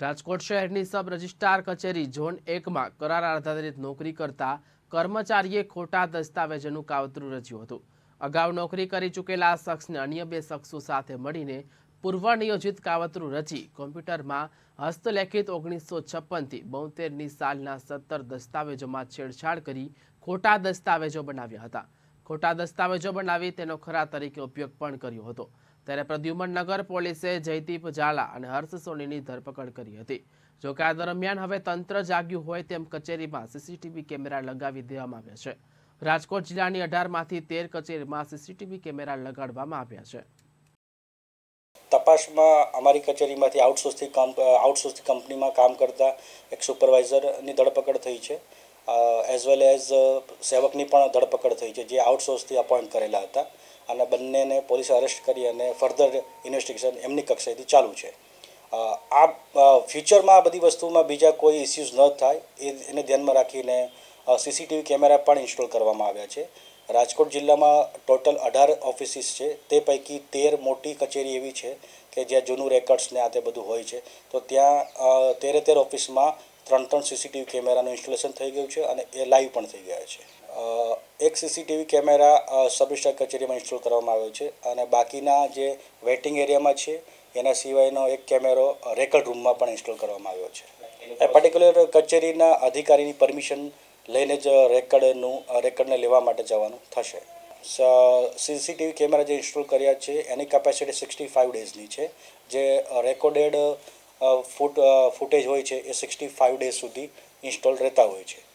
રાજકોટ શહેરની sub registrar કચેરી zone એકમાં કરાર આધારિત નોકરી કરતા કર્મચારીએ ખોટા દસ્તાવેજોનું કાવતરું રચ્યું હતું. અગાઉ નોકરી કરી ચૂકેલા શખ્સને અન્ય બે શખ્સો સાથે મળીને પૂર્વ નિયોજિત કાવતરું રચી કોમ્પ્યુટરમાં હસ્તલેખિત ઓગણીસો છપ્પનથી બોતેરની સાલના સત્તર દસ્તાવેજોમાં છેડછાડ કરી ખોટા દસ્તાવેજો બનાવ્યા હતા. ખોટા દસ્તાવેજો બનાવી તેનો ખરા તરીકે ઉપયોગ પણ કર્યો હતો. ત્યારે પ્રદ્યુમન નગર પોલીસે જયદીપ ઝાલા અને હર્ષ સોનીની ધરપકડ કરી હતી. જોકે આ દરમિયાન હવે તંત્ર જાગ્યું હોય તેમ કચેરીમાં સીસીટીવી કેમેરા લગાવી દેવામાં આવ્યા છે. રાજકોટ જિલ્લાની અઢારમાંથી તેર કચેરીમાં સીસીટીવી કેમેરા લગાડવામાં આવ્યા છે. તપાસમાં અમારી કચેરીમાંથી આઉટસોર્સથી આઉટસોર્સથી કંપનીમાં કામ કરતા એક સુપરવાઇઝરની ધરપકડ થઈ છે. એઝ વેલ એઝ સેવકની પણ ધરપકડ થઈ છે, જે આઉટસોર્સથી અપોઇન્ટ કરેલા હતા. અને બંનેને પોલીસે અરેસ્ટ કરી અને ફર્ધર ઇન્વેસ્ટિગેશન એમની કક્ષાએથી ચાલુ છે. આ ફ્યુચરમાં આ બધી વસ્તુમાં બીજા કોઈ ઇસ્યુઝ ન થાય એને ધ્યાનમાં રાખીને સીસીટીવી કેમેરા પણ ઇન્સ્ટોલ કરવામાં આવ્યા છે. રાજકોટ જિલ્લામાં ટોટલ અઢાર ઓફિસીસ છે. તે પૈકી તેર મોટી કચેરી એવી છે કે જ્યાં જૂનું રેકર્ડ્સ ને આ તે બધું હોય છે. તો ત્યાં તેરે તેર ઓફિસમાં ત્રણ ત્રણ સીસીટીવી કેમેરાનું ઇન્સ્ટોલેશન થઈ ગયું છે અને એ લાઈવ પણ થઈ ગયા છે. એક સીસીટીવી કેમેરા સબ કચેરીમાં ઇન્સ્ટોલ કરવામાં આવ્યો છે અને બાકીના જે વેઇટિંગ એરિયામાં છે, એના સિવાયનો એક કેમેરો રેકર્ડ રૂમમાં પણ ઇન્સ્ટોલ કરવામાં આવ્યો છે. એ પર્ટિક્યુલર કચેરીના અધિકારીની પરમિશન લઈને જ રેકર્ડનું રેકર્ડને લેવા માટે જવાનું થશે. સીસીટીવી કેમેરા જે ઇન્સ્ટોલ કર્યા છે, એની કેપેસિટી સિક્સટી ફાઇવ ડેઝની છે. જે રેકોર્ડેડ ફૂટ ફૂટેજ હોય છે એ સિક્સટી ફાઇવ ડેઝ સુધી ઇન્સ્ટોલ રહેતા હોય છે.